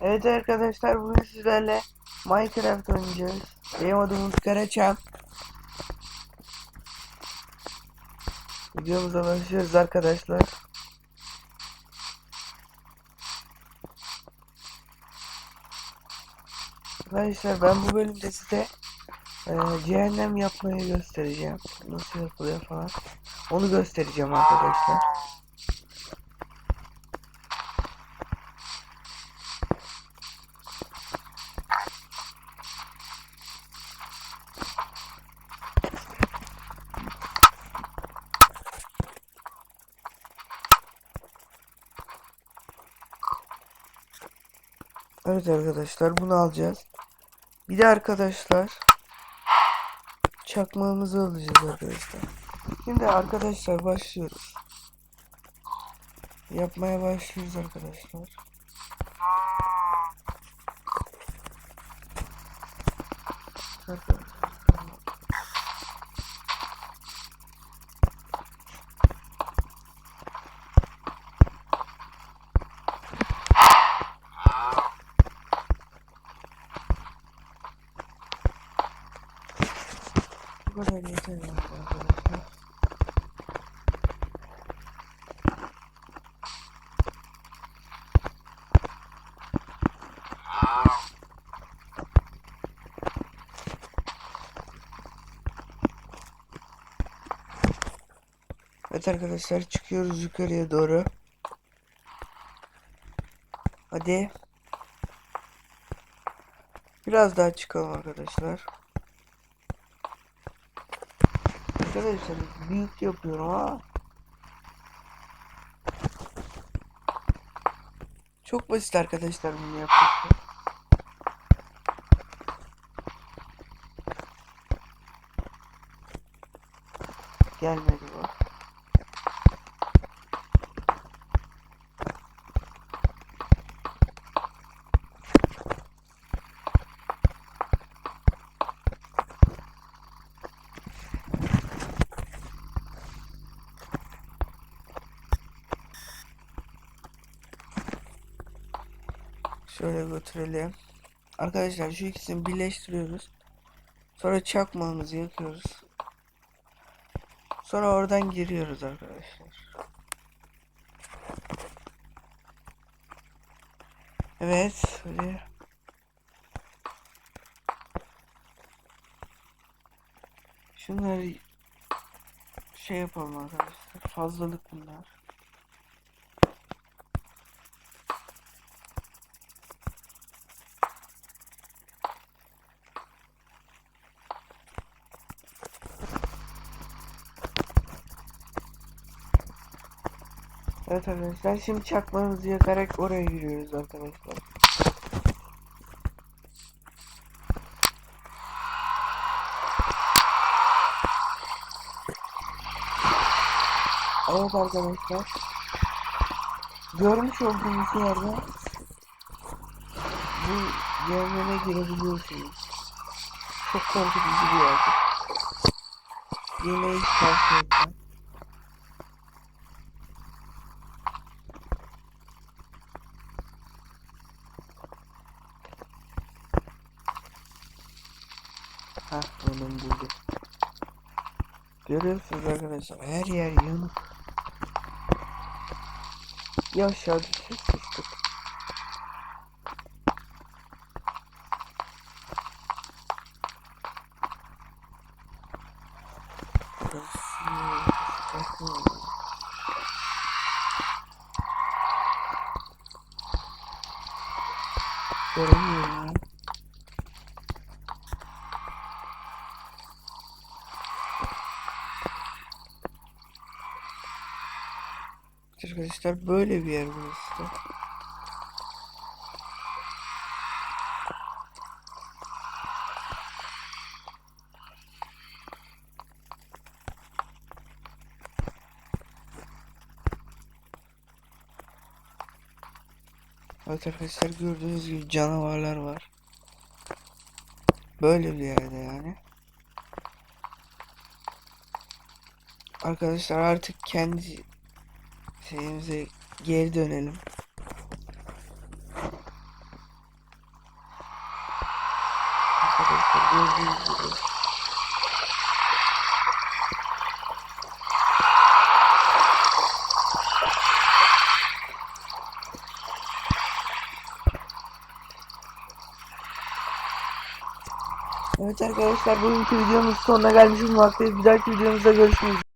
Evet arkadaşlar bugün sizlerle Minecraft oynayacağız. Benim adım Karaçam. Videomuza başlıyoruz arkadaşlar. Arkadaşlar ben bu bölümde size e, cehennem yapmayı göstereceğim. Nasıl yapılıyor falan. Onu göstereceğim arkadaşlar. Evet arkadaşlar bunu alacağız. Bir de arkadaşlar çakmağımızı alacağız arkadaşlar. Şimdi arkadaşlar başlıyoruz. Yapmaya başlıyoruz arkadaşlar. Bu kadar yeter arkadaşlar. Evet arkadaşlar çıkıyoruz yukarıya doğru. Hadi. Biraz daha çıkalım arkadaşlar. Arkadaşlar büyük yapıyorum ha. Çok basit arkadaşlar bunu yapmak. Gelmedi bu. Şöyle götürelim. Arkadaşlar şu ikisini birleştiriyoruz. Sonra çakmağımızı yakıyoruz. Sonra oradan giriyoruz arkadaşlar. Evet. Böyle. Şunları şey yapalım arkadaşlar. Fazlalık bunlar. Evet arkadaşlar şimdi çakmağımızı yakarak oraya giriyoruz arkadaşlar. Evet arkadaşlar. Görmüş olduğunuz yerde bu cehenneme girebiliyorsunuz. Çok korkutucu bir yer. Yemeği tavsiye etmem. Hah onun buldu. Görüyorsunuz arkadaşlar her yer yanık. Bir aşağı düşüp bakın. Göremiyorum ya. Arkadaşlar böyle bir yer burası. Evet arkadaşlar gördüğünüz gibi canavarlar var. Böyle bir yerde yani. Arkadaşlar artık kendi şeyimize geri dönelim. Evet arkadaşlar bugünkü videomuz sonuna gelmiş bulmaktayız. Bir dahaki videomuzda görüşmek üzere.